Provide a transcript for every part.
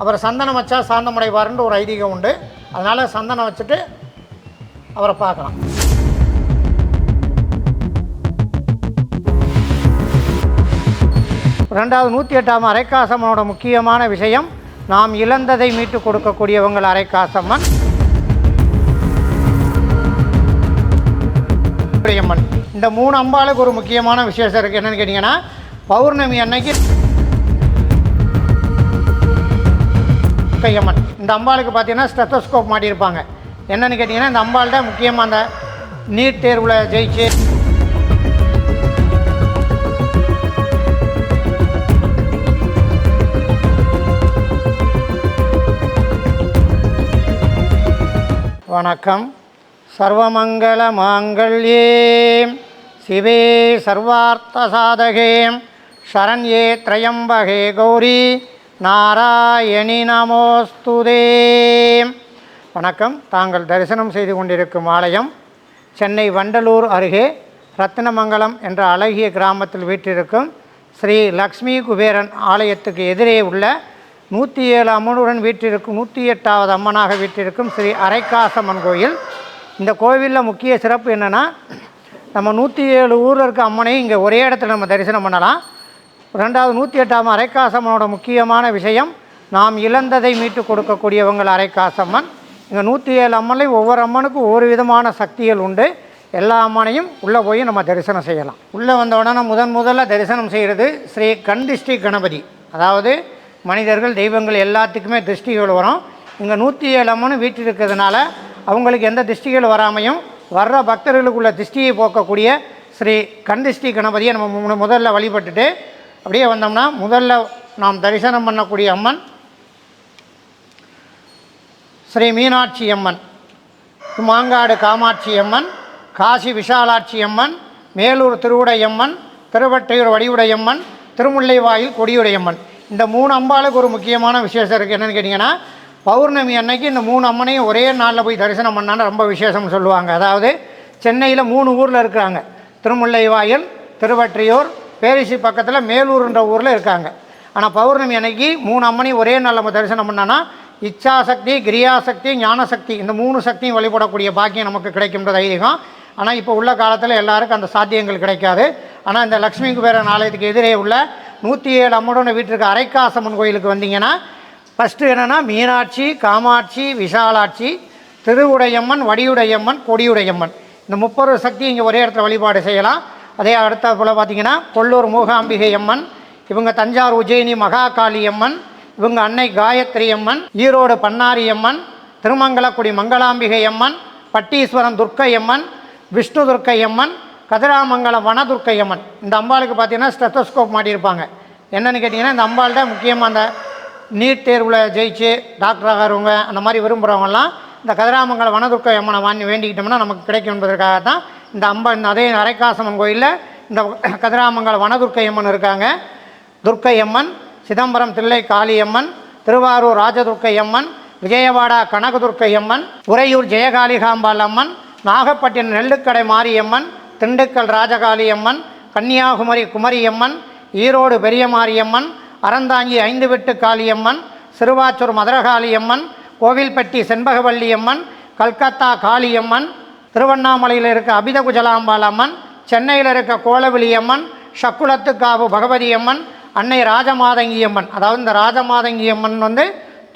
அவரை சந்தனம் வச்சா சாந்தமடைவார்ன்ற ஒரு ஐதீகம் உண்டு. அதனால் சந்தனம் வச்சுட்டு அவரை பார்க்கலாம். ரெண்டாவது நூற்றி எட்டாம் அரைக்காசம்மனோட முக்கியமான விஷயம் நாம் இழந்ததை மீட்டு கொடுக்கக்கூடியவங்கள் அரைக்காசம்மன். அம்மன் இந்த மூணு அம்பாளுக்கு ஒரு முக்கியமான விசேஷம் இருக்குது என்னென்னு கேட்டிங்கன்னா பௌர்ணமி அன்னைக்கு கையம்மன். இந்த அம்பாளுக்கு பார்த்தீங்கன்னா ஸ்டெத்தோஸ்கோப் மாட்டியிருப்பாங்க என்னென்னு கேட்டிங்கன்னா இந்த அம்பாள்கிட்ட முக்கியமாக அந்த நீட் தேர்வில் ஜெயிச்சு வணக்கம். சர்வமங்கள மாங்கல்யே. சிவே சர்வார்த்த சாதகே. சரண்யே திரையம்பகே கௌரி. நாராயணி நமோஸ்துதே வணக்கம். தாங்கள் தரிசனம் செய்து கொண்டிருக்கும் ஆலயம் சென்னை வண்டலூர் அருகே ரத்தினமங்கலம் என்ற அழகிய கிராமத்தில் வீற்றிருக்கும் ஸ்ரீ லக்ஷ்மி குபேரன் ஆலயத்துக்கு எதிரே உள்ள நூற்றி ஏழு அம்மனுடன் வீற்றிருக்கும் நூற்றி எட்டாவது அம்மனாக வீற்றிருக்கும் ஸ்ரீ அரைக்காசம்மன் கோயில். இந்த கோவிலில் முக்கிய சிறப்பு என்னென்னா நம்ம நூற்றி ஏழு ஊரில் இருக்க அம்மனையும் இங்கே ஒரே இடத்துல நம்ம தரிசனம் பண்ணலாம். ரெண்டாவது நூற்றி எட்டாம் அரைக்காசம்மனோட முக்கியமான விஷயம் நாம் இழந்ததை மீட்டு கொடுக்கக்கூடியவங்கள் அரைக்காசம்மன். இங்கே நூற்றி ஏழு அம்மன்லையும் ஒவ்வொரு அம்மனுக்கும் ஒவ்வொரு விதமான சக்திகள் உண்டு. எல்லா அம்மனையும் உள்ளே போய் நம்ம தரிசனம் செய்யலாம். உள்ளே வந்த உடனே முதன் முதல்ல தரிசனம் செய்கிறது ஸ்ரீ கண்திஷ்டி கணபதி. அதாவது மனிதர்கள் தெய்வங்கள் எல்லாத்துக்குமே திருஷ்டிகள் வரும். இங்கே நூற்றி ஏழு அம்மனும் வீட்டில் இருக்கிறதுனால அவங்களுக்கு எந்த திருஷ்டிகள் வராமையும் வர்ற பக்தர்களுக்குள்ள திருஷ்டியை போக்கக்கூடிய ஸ்ரீ கண்திஷ்டி கணபதியை நம்ம மு- முதல்ல வழிபட்டுட்டு அப்படியே வந்தோம்னா முதல்ல நாம் தரிசனம் பண்ணக்கூடிய அம்மன் ஸ்ரீ மீனாட்சி அம்மன் மாங்காடு காமாட்சி அம்மன் காசி விஷாலாட்சி அம்மன் மேலூர் திருவுடையம்மன் திருவட்டையூர் வடிவுடையம்மன் திருமுல்லைவாயில் கொடியுடையம்மன் இந்த மூணு அம்பாளுக்கு ஒரு முக்கியமான விசேஷம் இருக்குது என்னென்னு கேட்டிங்கன்னா பௌர்ணமி அன்னைக்கு இந்த மூணு அம்மனையும் ஒரே நாளில் போய் தரிசனம் பண்ணான்னு ரொம்ப விசேஷம்னு சொல்லுவாங்க. அதாவது சென்னையில் மூணு ஊரில் இருக்கிறாங்க. திருமுல்லைவாயில் திருவற்றியூர் பேரிசி பக்கத்தில் மேலூர்ன்ற ஊரில் இருக்காங்க. ஆனால் பௌர்ணமி அன்னைக்கு மூணு அம்மனையும் ஒரே நாள் நம்ம தரிசனம் பண்ணோன்னா இச்சாசக்தி கிரியாசக்தி ஞானசக்தி இந்த மூணு சக்தியும் வழிபடக்கூடிய பாக்கியம் நமக்கு கிடைக்கின்றது ஐதீகம். ஆனால் இப்போ உள்ள காலத்தில் எல்லாருக்கும் அந்த சாத்தியங்கள் கிடைக்காது. ஆனால் இந்த லக்ஷ்மி குபேரன் ஆலயத்துக்கு எதிரே உள்ள நூற்றி ஏழு அம்மனோட வீட்டிற்கு அரைக்காசம்மன் கோயிலுக்கு வந்தீங்கன்னா ஃபஸ்ட்டு என்னென்னா மீனாட்சி காமாட்சி விஷாலாட்சி திருவுடையம்மன் வடியுடையம்மன் கொடியுடையம்மன். இந்த முப்பது சக்தி இங்கே ஒரே இடத்துல வழிபாடு செய்யலாம். அதே அடுத்த போல் பார்த்திங்கன்னா கொல்லூர் மூகாம்பிகை அம்மன் இவங்க தஞ்சாவூர் உஜயினி மகாகாளி அம்மன் இவங்க அன்னை காயத்ரி அம்மன் ஈரோடு பன்னாரி அம்மன் திருமங்கலக்குடி மங்களாம்பிகை அம்மன் பட்டீஸ்வரம் துர்க்கை அம்மன் விஷ்ணு துர்க்கை அம்மன் கதிராமங்கலம் வனதுர்க்கை அம்மன் இந்த அம்பாளுக்கு பார்த்தீங்கன்னா ஸ்டெத்தோஸ்கோப் மாட்டியிருப்பாங்க. என்னென்னு கேட்டிங்கன்னா இந்த அம்பாள்கிட்ட முக்கியமாக அந்த நீட் தேர்வில் ஜெயிச்சு டாக்டர் ஆகிறவங்க அந்த மாதிரி விரும்புகிறவங்கலாம் இந்த கதிராமங்கலம் வனதுர்க்கை அம்மனை வாங்கி வேண்டிக்கிட்டோம்னா நமக்கு கிடைக்கும் என்பதற்காக தான் இந்த அம்பன் அதே நரைக்காசம்மன் கோயிலில் இந்த கதிராமங்கலம் வனதுர்க்கை அம்மன் இருக்காங்க. துர்க்கை அம்மன் சிதம்பரம் தில்லை காளியம்மன் திருவாரூர் ராஜதுர்க்கை அம்மன் விஜயவாடா கனகதுர்க்கையம்மன் உறையூர் ஜெயகாளிகாம்பாள் அம்மன் நாகப்பட்டினம் நெல்லுக்கடை மாரியம்மன் திண்டுக்கல் ராஜகாளி அம்மன் கன்னியாகுமரி குமரியம்மன் ஈரோடு பெரிய மாரியம்மன் அறந்தாங்கி ஐந்து வெட்டு காளியம்மன் சிறுவாச்சூர் மதுரகாளியம்மன் கோவில்பட்டி செண்பகவல்லியம்மன் கல்கத்தா காளியம்மன் திருவண்ணாமலையில் இருக்க அபித குஜலாம்பாள் அம்மன் சென்னையில் இருக்க கோலவிலி அம்மன் சக்குளத்துக்காவு பகவதி அம்மன் அன்னை ராஜமாதங்கி அம்மன் அதாவது இந்த ராஜமாதங்கி அம்மன் வந்து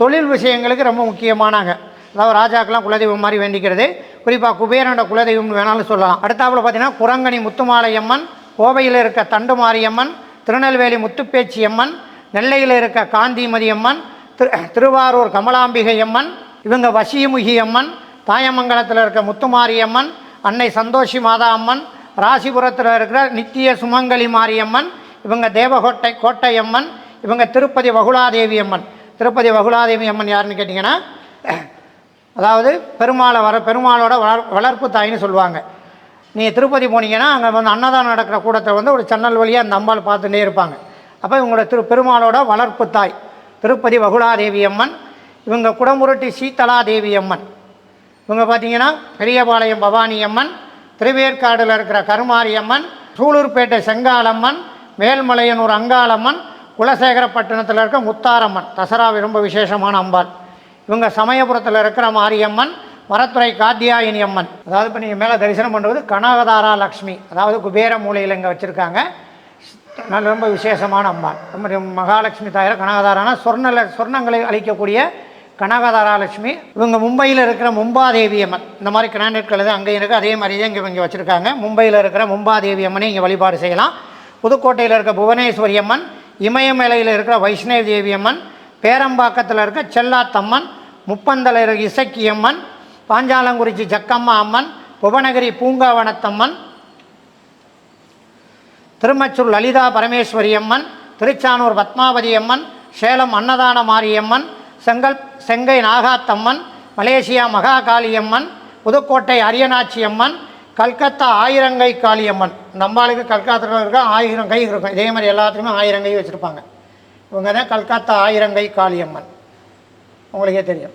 தொழில் விஷயங்களுக்கு ரொம்ப முக்கியமானாங்க. அதாவது ராஜாக்கெல்லாம் குலதெய்வம் மாதிரி வேண்டிக்கிறது. குறிப்பாக குபேரனோட குலதெய்வம் வேணாலும் சொல்லலாம். அடுத்தாப்புல பார்த்தீங்கன்னா குரங்கணி முத்துமாலையம்மன் கோவையில் இருக்க தண்டுமாரியம்மன் திருநெல்வேலி முத்துப்பேச்சி அம்மன் நெல்லையில் இருக்க காந்திமதி அம்மன் திரு திருவாரூர் கமலாம்பிகை அம்மன் இவங்க வசியமுகி அம்மன் தாயமங்கலத்தில் இருக்கிற முத்துமாரியம்மன் அன்னை சந்தோஷி மாதா அம்மன் ராசிபுரத்தில் இருக்கிற நித்திய சுமங்கலி மாரியம்மன் இவங்க தேவகோட்டை கோட்டையம்மன் இவங்க திருப்பதி வகுலாதேவி அம்மன் திருப்பதி வகுலாதேவி அம்மன் யாருன்னு கேட்டிங்கன்னா அதாவது பெருமாளை வர பெருமாளோட வளர் வளர்ப்பு தாயின்னு சொல்லுவாங்க. நீங்கள் திருப்பதி போனீங்கன்னா அங்கே வந்து அன்னதானம் நடக்கிற கூடத்தில் வந்து ஒரு சன்னல் வழியாக அந்த அம்பாள் பார்த்துட்டே இருப்பாங்க. அப்போ இவங்களோட திரு பெருமாளோட வளர்ப்பு தாய் திருப்பதி வகுலாதேவி அம்மன் இவங்க குடமுருட்டி சீதலாதேவி அம்மன் இவங்க பார்த்தீங்கன்னா பெரியபாளையம் பவானி அம்மன் திருவேற்காடில் இருக்கிற கருமாரி அம்மன் சூலூர்பேட்டை செங்காலம்மன் மேல்மலையனூர் அங்காளம்மன் குலசேகரப்பட்டினத்தில் இருக்க முத்தாரம்மன். தசரா ரொம்ப விசேஷமான அம்பாள். இவங்க சமயபுரத்தில் இருக்கிற மாரியம்மன் மரத்துறை காத்தியாயினி அம்மன். அதாவது இப்போ நீங்கள் மேலே தரிசனம் பண்ணுறது கனகதாரா லக்ஷ்மி அதாவது குபேர மூலையில் இங்கே வச்சுருக்காங்க. நல்ல ரொம்ப விசேஷமான அம்பாள். ரொம்ப மகாலட்சுமி தாயார் கனகதாரானா சொர்ணல சொர்ணங்களை அளிக்கக்கூடிய கனகதாராலட்சுமி இவங்க மும்பையில் இருக்கிற மும்பாதேவி அம்மன். இந்த மாதிரி கிரானைட்கள் இது அங்கே இருக்குது அதே மாதிரி தான் இங்கே இங்கே வச்சுருக்காங்க. மும்பையில் இருக்கிற மும்பாதேவி அம்மனை இங்கே வழிபாடு செய்யலாம். புதுக்கோட்டையில் இருக்க புவனேஸ்வரி அம்மன் இமயமலையில் இருக்கிற வைஷ்ணவ தேவி அம்மன் பேரம்பாக்கத்தில் இருக்க செல்லாத்தம்மன் முப்பந்தல இருக்க இசக்கி அம்மன் பாஞ்சாலங்குறிச்சி ஜக்கம்மா அம்மன் புவனகிரி பூங்காவனத்தம்மன் திருமச்சூர் லலிதா பரமேஸ்வரி அம்மன் திருச்சானூர் பத்மாவதி அம்மன் சேலம் அன்னதான மாரியம்மன் செங்கல் செங்கை நாகாத்தம்மன் மலேசியா மகா காளியம்மன் புதுக்கோட்டை அரியநாச்சியம்மன் கல்கத்தா ஆயிரங்கை காளியம்மன் நம்மளுக்கு கல்கத்தாவில் இருக்க? ஆயிரம் கை இருக்கும். இதே மாதிரி எல்லாத்துக்குமே ஆயிரம் கை வச்சுருப்பாங்க. இவங்க தான் கல்கத்தா ஆயிரங்கை காளியம்மன் உங்களுக்கே தெரியும்.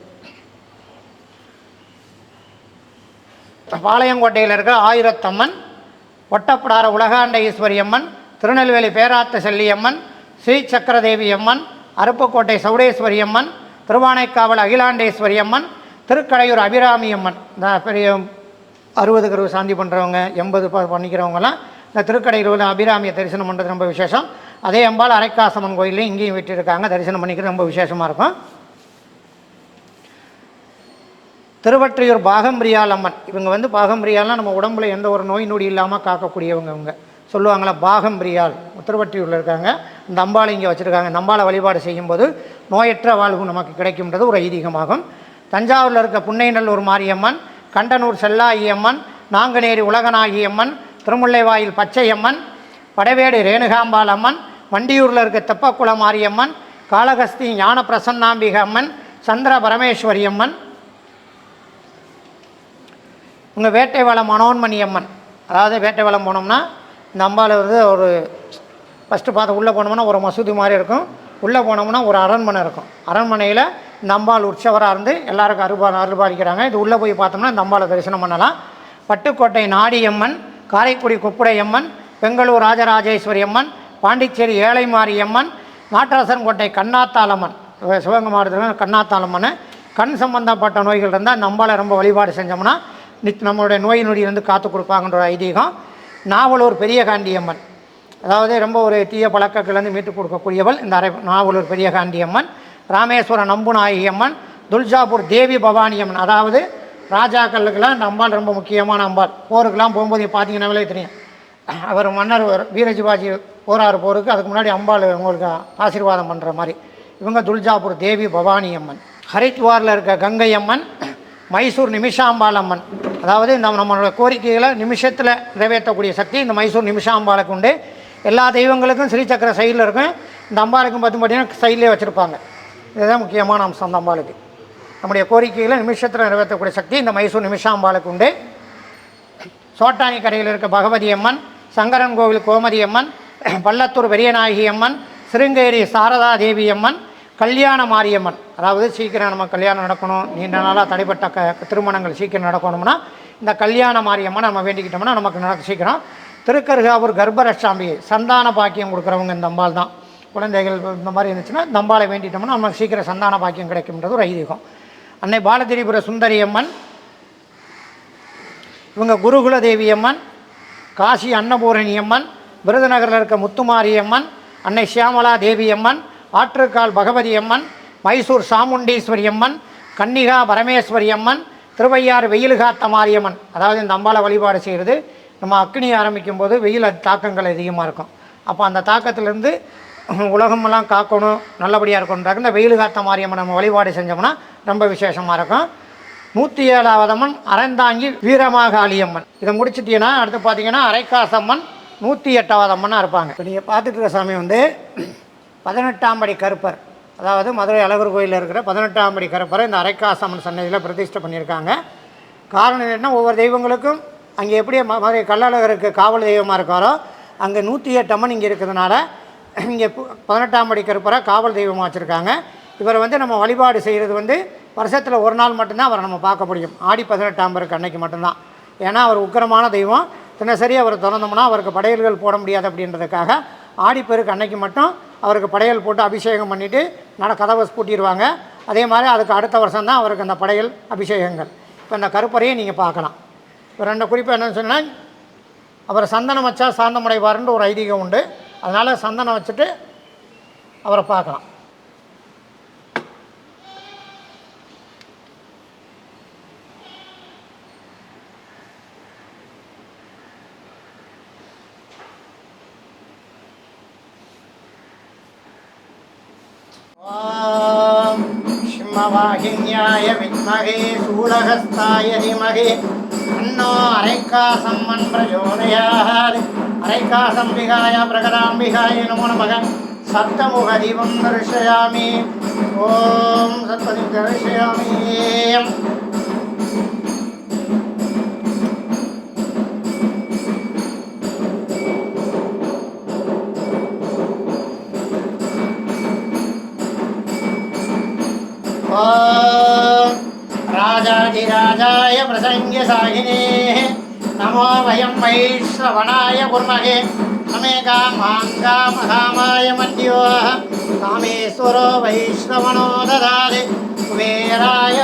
பாளையங்கோட்டையில் இருக்கிற ஆயிரத்தம்மன் ஒட்டப்படார உலகாண்ட ஈஸ்வரியம்மன் திருநெல்வேலி பேராத்த செல்லியம்மன் ஸ்ரீ சக்கரதேவி அம்மன் அருப்புக்கோட்டை சவுடேஸ்வரியம்மன் திருவானைக்காவல் அகிலாண்டேஸ்வரி அம்மன் திருக்கடையூர் அபிராமி அம்மன். இந்த பெரிய அறுபது கருவு சாந்தி பண்ணுறவங்க எண்பது ப- பண்ணிக்கிறவங்கலாம் இந்த திருக்கடையூரில் அபிராமியை தரிசனம் பண்ணுறது ரொம்ப விசேஷம். அதே அம்பாள் அரைக்காசம்மன் கோயிலையும் இங்கேயும் விட்டுருக்காங்க தரிசனம் பண்ணிக்கிறது ரொம்ப விசேஷமாக இருக்கும். திருவற்றியூர் பாகம்பிரியால் அம்மன். இவங்க வந்து பாகம்பிரியால்னா நம்ம உடம்புல எந்த ஒரு நோய் நொடி இல்லாமல் காக்கக்கூடியவங்க இவங்க. சொல்லுவாங்களா பாகம்பிரியால் திருவற்றியூரில் இருக்காங்க. இந்த அம்பாளை இங்கே வச்சுருக்காங்க. இந்த அம்பாளை வழிபாடு செய்யும்போது நோயற்ற வாழ்வு நமக்கு கிடைக்கும்ன்றது ஒரு ஐதீகமாகும். தஞ்சாவூரில் இருக்க புன்னைநல்லூர் மாரியம்மன் கண்டனூர் செல்லாகியம்மன் நாங்குநேரி உலகநாயகி அம்மன் திருமுல்லைவாயில் பச்சையம்மன் படவேடு ரேணுகாம்பாள் அம்மன் வண்டியூரில் இருக்க தெப்பக்குளம் மாரியம்மன் காளகஸ்தி ஞான பிரசன்னாம்பிக அம்மன் சந்திர பரமேஸ்வரி அம்மன் உங்கள் வேட்டைவளம் மனோன்மணி அம்மன். அதாவது வேட்டைவளம் போனோம்னா இந்த வந்து ஒரு ஃபஸ்ட்டு பார்த்து உள்ளே போனோம்னா ஒரு மசூதி மாதிரி இருக்கும். உள்ளே போனோம்னா ஒரு அரண்மனை இருக்கும். அரண்மனையில் நம்பால் உற்சவராக இருந்து எல்லாருக்கும் அருபா அருபாலிக்கிறாங்க இது உள்ளே போய் பார்த்தோம்னா நம்பாலை தரிசனம் பண்ணலாம். பட்டுக்கோட்டை நாடியம்மன் காரைக்குடி குப்புடையம்மன் பெங்களூர் ராஜராஜேஸ்வரி அம்மன் பாண்டிச்சேரி ஏழைமாரி அம்மன் நாட்டரசன் கோட்டை கண்ணாத்தாளம்மன் சிவகங்கை மாவட்டத்தில் கண்ணாத்தாளம்மன் கண் சம்பந்தப்பட்ட நோய்கள் இருந்தால் இந்த ரொம்ப வழிபாடு செஞ்சோம்னா நித் நம்மளுடைய நோய் நொடியிலிருந்து காத்து கொடுப்பாங்கன்ற ஒரு ஐதீகம். நாவலூர் பெரிய காண்டியம்மன் அதாவது ரொம்ப ஒரு தீய பழக்கத்திலேருந்து மீட்டு கொடுக்கக்கூடியவள் இந்த அரை நாவலூர் பெரிய காண்டியம்மன் ராமேஸ்வரம் நம்புநாயகி அம்மன் துல்ஜாபூர் தேவி பவானி அம்மன். அதாவது ராஜாக்களுக்கெல்லாம் இந்த அம்பாள் ரொம்ப முக்கியமான அம்பாள். போருக்கெல்லாம் போகும்போது பார்த்தீங்கன்னாவே தெரியும். அவர் மன்னர் வீரஜிவாஜி போராறு போருக்கு அதுக்கு முன்னாடி அம்பாள் உங்களுக்கு ஆசீர்வாதம் பண்ணுற மாதிரி. இவங்க துல்ஜாபூர் தேவி பவானி அம்மன். ஹரித்வாரில் இருக்க கங்கை அம்மன் மைசூர் நிமிஷாம்பாள் அம்மன். அதாவது இந்த நம்மளோட கோரிக்கைகளை நிமிஷத்தில் நிறைவேற்றக்கூடிய சக்தி இந்த மைசூர் நிமிஷாம்பாளுக்கு உண்டு. எல்லா தெய்வங்களுக்கும் ஸ்ரீசக்கர சைடில் இருக்கும். இந்த அம்பாளுக்கும் பார்த்து பார்த்தீங்கன்னா சைட்லேயே வச்சுருப்பாங்க. இதுதான் முக்கியமான அம்சம் அந்த அம்பாளுக்கு. நம்முடைய கோரிக்கைகளை நிமிஷத்தில் நிறைவேற்றக்கூடிய சக்தி இந்த மைசூர் நிமிஷாம்பாளுக்கு உண்டு. சோட்டானி கரையில் இருக்க பகவதி அம்மன் சங்கரன் கோவில் கோமதி அம்மன் பள்ளத்தூர் பெரியநாயகி அம்மன் சிருங்கேரி சாரதா தேவி அம்மன் கல்யாண மாரியம்மன் அதாவது சீக்கிரம் நம்ம கல்யாணம் நடக்கணும். நீண்ட நாளாக தடைப்பட்ட க திருமணங்கள் சீக்கிரம் நடக்கணும்னா இந்த கல்யாண மாரியம்மன் நம்ம வேண்டிக்கிட்டோம்னா நமக்கு நடக்க சீக்கிரம் திருக்கருகாவூர் கர்ப்பரட்சாம்பிகை சந்தான பாக்கியம் கொடுக்குறவங்க இந்த அம்பாள் தான். குழந்தைகள் இந்த மாதிரி இருந்துச்சுன்னா இந்த அம்பாளை வேண்டிட்டோம்னா நமக்கு சீக்கிரம் சந்தான பாக்கியம் கிடைக்கும்ன்றது ஒரு ஐதீகம். அன்னை பாலதிரிபுர சுந்தரி அம்மன் இவங்க குருகுல தேவி அம்மன் காசி அன்னபூரணி அம்மன் விருதுநகரில் இருக்க முத்துமாரி அம்மன் அன்னை சியாமலா தேவி அம்மன் ஆற்றுக்கால் பகவதி அம்மன் மைசூர் சாமுண்டீஸ்வரி அம்மன் கன்னிகா பரமேஸ்வரி அம்மன் திருவையாறு வெயிலுகாத்த மாரியம்மன். அதாவது இந்த அம்பாளை வழிபாடு செய்கிறது நம்ம அக்னி ஆரம்பிக்கும் போது வெயில் தாக்கங்கள் அதிகமாக இருக்கும். அப்போ அந்த தாக்கத்திலேருந்து உலகமெல்லாம் காக்கணும் நல்லபடியாக இருக்கணுன்றாங்க இந்த வெயில் காத்த மாரியம்மன் நம்ம வழிபாடு செஞ்சோம்னா ரொம்ப விசேஷமாக இருக்கும். நூற்றி ஏழாவது அம்மன் அறந்தாங்கி வீரமாகாளியம்மன் இதை முடிச்சிட்டீங்கன்னா அடுத்து பார்த்தீங்கன்னா அரைக்காசம்மன் நூற்றி எட்டாவது அம்மனாக இருப்பாங்க. இப்போ நீங்கள் பார்த்துட்டு இருக்க சாமி வந்து பதினெட்டாம் படி கருப்பர். அதாவது மதுரை அழகர் கோயிலில் இருக்கிற பதினெட்டாம் படி கருப்பரை இந்த அரைக்காசம்மன் சன்னதியில் பிரதிஷ்டை பண்ணியிருக்காங்க. காரணம் என்ன ஒவ்வொரு தெய்வங்களுக்கும் அங்கே எப்படி மதுரை கள்ளழகருக்கு காவல் தெய்வமாக இருக்காரோ அங்கே நூற்றி எட்டு அம்மன் இங்கே இருக்கிறதுனால இங்கே பதினெட்டாம் படி கருப்பரை காவல் தெய்வமாக வச்சுருக்காங்க. இவரை வந்து நம்ம வழிபாடு செய்கிறது வந்து வருஷத்தில் ஒரு நாள் மட்டும்தான் அவரை நம்ம பார்க்க முடியும். ஆடி பதினெட்டாம் பேருக்கு அன்னைக்கு மட்டும்தான். ஏன்னா அவர் உக்கிரமான தெய்வம். தினசரி அவர் திறந்தோம்னா அவருக்கு படையல்கள் போட முடியாது அப்படின்றதுக்காக ஆடிப்பெருக்கு அன்னைக்கு மட்டும் அவருக்கு படையல் போட்டு அபிஷேகம் பண்ணிவிட்டு நட கதவை பூட்டிடுவாங்க அதே மாதிரி அதுக்கு அடுத்த வருஷம் தான் அவருக்கு அந்த படையல் அபிஷேகங்கள். இப்போ இந்த கருப்பறையை நீங்கள் பார்க்கலாம். இப்போ ரெண்டு குறிப்பு என்னன்னு சொன்னால் அவர் சந்தனம் வச்சா சாந்தமடைவார்ன்ற ஒரு ஐதீகம் உண்டு அதனால் சந்தனம் வச்சுட்டு அவரை பார்க்கலாம் ॐ सिंहवाहिन्याय विद्महे शूलहस्ताय धीमहि அன்னோ அரைக்காசம் மண் பிரஜோதயாது அரைக்காசம்பிகாய பிரகடாம்பிகாய நமோ நமக. சப்தமுக தீபம் தரிசயாமி. ஓம் சத்பதி தரிசயாமி. Oh. राजाधिराजाय प्रसङ्ग्यसाहिने नमो वयं वैश्रवणाय कुर्महे। नमे कामाङ्गामहामाय मद्यो कामेश्वरो वैश्रवणो ददाति। कुबेराय